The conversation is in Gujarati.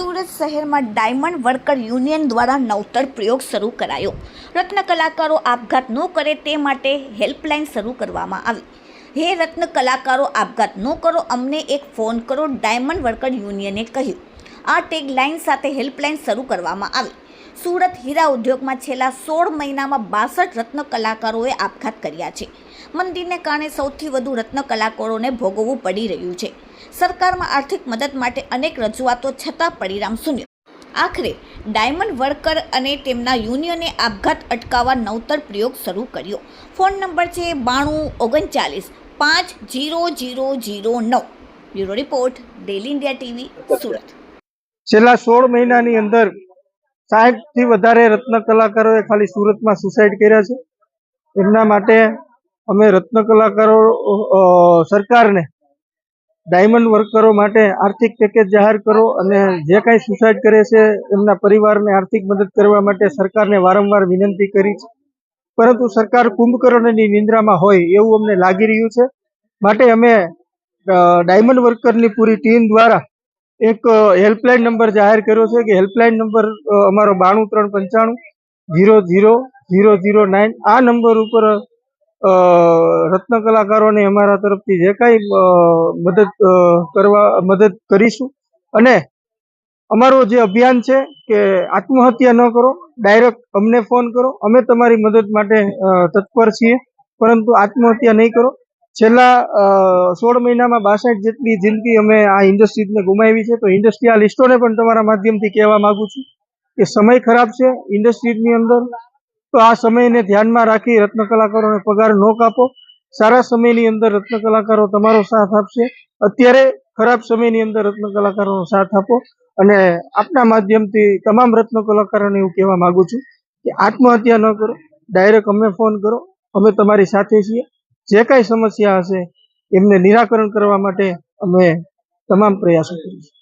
સુરત શહેરમાં ડાયમંડ વર્કર યુનિયન દ્વારા નવતર પ્રયોગ શરૂ કરાયો. રત્ન કલાકારો આપઘાત ન કરે તે માટે હેલ્પલાઇન શરૂ કરવામાં આવી. હે રત્ન કલાકારો, આપઘાત ન કરો, અમને એક ફોન કરો, ડાયમંડ વર્કર યુનિયને કહ્યું. આ ટેગ લાઇન સાથે હેલ્પલાઇન શરૂ કરવામાં આવી. સુરત હીરા ઉદ્યોગમાં છેલ્લા સોળ મહિનામાં બાસઠ રત્ન કલાકારોએ આપઘાત કર્યા છે. મંદીને કારણે સૌથી વધુ રત્ન કલાકારોને ભોગવવું પડી રહ્યું છે. સરકારમાં આર્થિક મદદ માટે અનેક રજૂઆતો છતાં પરિણામ શૂન્ય. આખરે ડાયમંડ વર્કર અને તેમના યુનિયને આપઘાત અટકાવવા નવતર પ્રયોગ શરૂ કર્યો. ફોન નંબર છે બાણું ઓગણચાલીસ પાંચ જીરો જીરો જીરો નવ. Bureau report daily India TV, Surat. છેલ્લા સોળ મહિનાની અંદર સાઠથી વધારે રત્ન કલાકારોએ ખાલી સુરતમાં સુસાઇડ કર્યા છે. એમના માટે અમે રત્ન કલાકારો સરકારને ડાયમંડ વર્કરો માટે આર્થિક પેકેજ જાહેર કરો અને જે કાંઈ સુસાઇડ કરે છે એમના પરિવારને આર્થિક મદદ કરવા માટે સરકારને વારંવાર વિનંતી કરી છે. પરંતુ સરકાર કુંભકર્ણની નિંદ્રામાં હોય એવું અમને લાગી રહ્યું છે. માટે અમે ડાયમંડ વર્કરની પૂરી ટીમ દ્વારા એક હેલ્પલાઇન નંબર જાહેર કર્યો છે કે હેલ્પલાઇન નંબર અમારો બાણું ત્રણ પંચાણું zero zero zero zero nine. આ નંબર ઉપર રત્ન કલાકારોને અમારા તરફથી જે કાંઈ મદદ કરવા, મદદ કરીશું. અને અમારો જે અભિયાન છે કે આત્મહત્યા ન કરો ડાયરેક્ટ અમને ફોન કરો. અમે તમારી મદદ માટે તત્પર છીએ. પરંતુ આત્મહત્યા નહીં કરો. છેલ્લા સોળ મહિનામાં બાસઠ જેટલી જિંદગી અમે આ ઇન્ડસ્ટ્રીઝને ગુમાવી છે, તો ઇન્ડસ્ટ્રીયાલિસ્ટોને પણ તમારા માધ્યમથી કહેવા માંગુ છું કે સમય ખરાબ છે ઇન્ડસ્ટ્રીઝની અંદર, તો આ સમયને ધ્યાનમાં રાખી રત્ન કલાકારોને પગાર ન કાપો. સારા સમયની અંદર રત્ન કલાકારો તમારો સાથ આપશે. અત્યારે ખરાબ સમયની અંદર રત્ન કલાકારોનો સાથ આપો અને આપના માધ્યમથી તમામ રત્ન કલાકારોને એવું કહેવા માંગુ છું કે આત્મહત્યા ન કરો. ડાયરેક્ટ અમને ફોન કરો. અમે તમારી સાથે છીએ. જે કાંઈ સમસ્યા હશે એમને નિરાકરણ કરવા માટે અમે તમામ પ્રયાસો કરીશું.